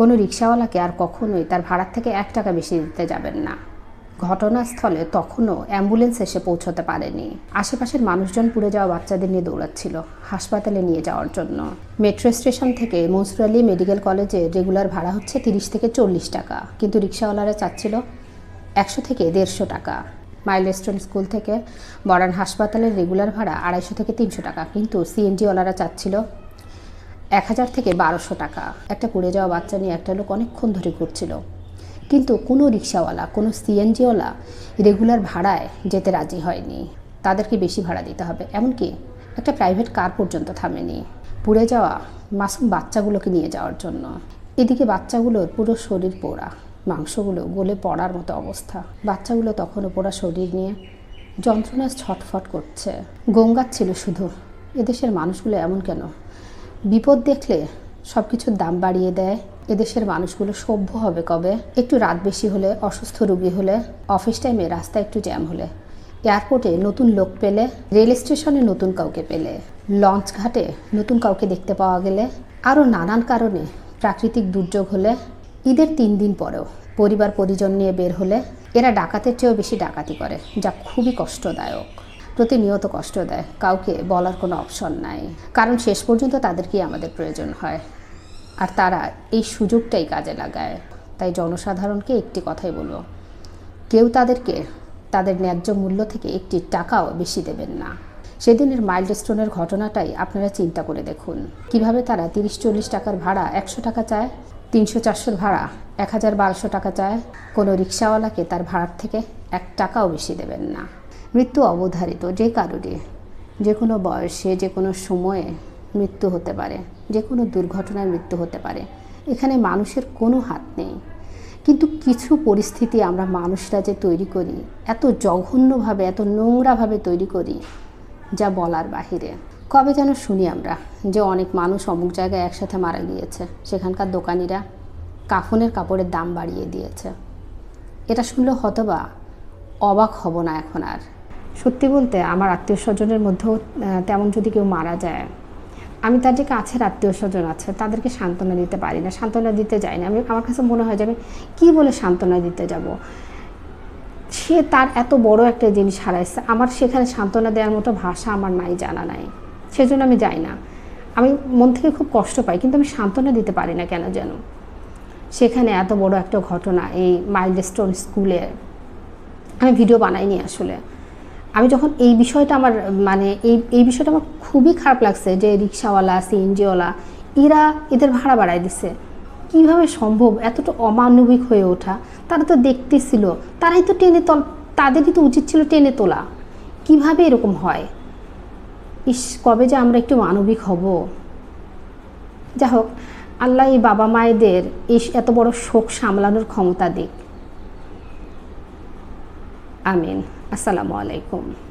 কোনো রিক্সাওয়ালাকে আর কখনোই তার ভাড়ার থেকে এক টাকা বেশি দিতে যাবেন না। ঘটনাস্থলে তখনও অ্যাম্বুলেন্স এসে পৌঁছতে পারেনি। আশেপাশের মানুষজন পুড়ে যাওয়া বাচ্চাদের নিয়ে দৌড়াচ্ছিল হাসপাতালে নিয়ে যাওয়ার জন্য। মেট্রো স্টেশন থেকে মনসুর আলী মেডিকেল কলেজে রেগুলার ভাড়া হচ্ছে তিরিশ থেকে চল্লিশ টাকা, কিন্তু রিক্সাওয়ালারা চাচ্ছিল একশো থেকে দেড়শো টাকা। মাইলস্টোন স্কুল থেকে বরান হাসপাতালের রেগুলার ভাড়া আড়াইশো থেকে তিনশো টাকা, কিন্তু সিএনজিওয়ালারা চাচ্ছিল এক হাজার থেকে বারোশো টাকা। একটা পুড়ে যাওয়া বাচ্চা নিয়ে একটা লোক অনেকক্ষণ ধরে ঘুরছিল। কিন্তু কোনো রিক্সাওয়ালা, কোনো সিএনজিওয়ালা রেগুলার ভাড়ায় যেতে রাজি হয়নি। তাদেরকে বেশি ভাড়া দিতে হবে। এমনকি একটা প্রাইভেট কার পর্যন্ত থামেনি। পুড়ে যাওয়া মাসুম বাচ্চাগুলোকে নিয়ে যাওয়ার জন্য। এদিকে বাচ্চাগুলোর পুরো শরীর পোড়া। মাংসগুলো গলে পড়ার মতো অবস্থা। বাচ্চাগুলো তখনও পোড়া শরীর নিয়ে যন্ত্রণায় ছটফট করছে। গঙ্গাচ্ছিল শুধু। এদেশের মানুষগুলো এমন কেন? বিপদ দেখলে সব কিছুর দাম বাড়িয়ে দেয়। এদেশের মানুষগুলো সভ্য হবে কবে? একটু রাত বেশি হলে, অসুস্থ রোগী হলে অফিস টাইমে রাস্তায় একটু জ্যাম হলে। এয়ারপোর্টে নতুন লোক পেলে রেল স্টেশনে নতুন কাউকে পেলে। লঞ্চ ঘাটে নতুন কাউকে দেখতে পাওয়া গেলে, আরও নানান কারণে প্রাকৃতিক দুর্যোগ হলে, ঈদের তিন দিন পরেও পরিবার পরিজন নিয়ে বের হলে, এরা ডাকাতের চেয়েও বেশি ডাকাতি করে, যা খুবই কষ্টদায়ক। প্রতিনিয়ত কষ্ট দেয়। কাউকে বলার কোনো অপশন নাই। কারণ শেষ পর্যন্ত তাদেরকেই আমাদের প্রয়োজন হয়। আর তারা এই সুযোগটাই কাজে লাগায়। তাই জনসাধারণকে একটি কথাই বলব, কেউ তাদেরকে তাদের ন্যায্য মূল্য থেকে একটি টাকাও বেশি দেবেন না। সেদিনের মাইল্ড মাইলস্টোনের ঘটনাটাই আপনারা চিন্তা করে দেখুন। কীভাবে তারা তিরিশ চল্লিশ টাকার ভাড়া একশো টাকা চায়, তিনশো চারশোর ভাড়া এক হাজার বারোশো টাকা চায়। কোনো রিক্সাওয়ালাকে তার ভাড়ার থেকে এক টাকাও বেশি দেবেন না। মৃত্যু অবধারিত যে কারণে যে কোনো বয়সে, যে কোনো সময়ে মৃত্যু হতে পারে। যে কোনো দুর্ঘটনায় মৃত্যু হতে পারে। এখানে মানুষের কোনো হাত নেই। কিন্তু কিছু পরিস্থিতি আমরা মানুষরা যে তৈরি করি, এত জঘন্যভাবে, এত নোংরাভাবে তৈরি করি, যা বলার বাহিরে। কবে যেন শুনি আমরা যে অনেক মানুষ অমুক জায়গায় একসাথে মারা গিয়েছে। সেখানকার দোকানিরা কাফনের কাপড়ের দাম বাড়িয়ে দিয়েছে। এটা শুনলে হতবা, অবাক হব না এখন আর। সত্যি বলতে আমার আত্মীয় স্বজনের মধ্যেও তেমন যদি কেউ মারা যায়, আমি তার যে কাছের আত্মীয় স্বজন আছে, তাদেরকে সান্ত্বনা দিতে পারি না, সান্ত্বনা দিতে যাই না। আমি, আমার কাছে মনে হয় যে আমি কী বলে সান্ত্বনা দিতে যাব? সে তার এত বড় একটা জিনিস হারাইছে, আমার সেখানে সান্ত্বনা দেওয়ার মতো ভাষা আমার নাই, জানা নাই। সেজন্য আমি যাই না। আমি মন থেকে খুব কষ্ট পাই, কিন্তু আমি সান্ত্বনা দিতে পারি না কেন যেন? সেখানে এত বড় একটা ঘটনা, এই মাইলস্টোন স্কুলে। আমি ভিডিও বানাইনি আসলে। আমি যখন এই বিষয়টা আমার মানে এই এই বিষয়টা আমার খুবই খারাপ লাগছে যে রিক্সাওয়ালা, সিএনজিওয়ালা, এরা এদের ভাড়া বাড়াই দিছে। কীভাবে সম্ভব? এতটা অমানবিক হয়ে ওঠা। তারা তো দেখতেছিল। তারাই তো টেনে তল, তাদেরই তো উচিত ছিল টেনে তোলা। কীভাবে এরকম হয়? ইস, কবে যে আমরা একটু মানবিক হব? যা হোক, আল্লাহ এই বাবা মায়েদের এই এত বড় শোক সামলানোর ক্ষমতা দিক। আমিন। আসসালামু আলাইকুম।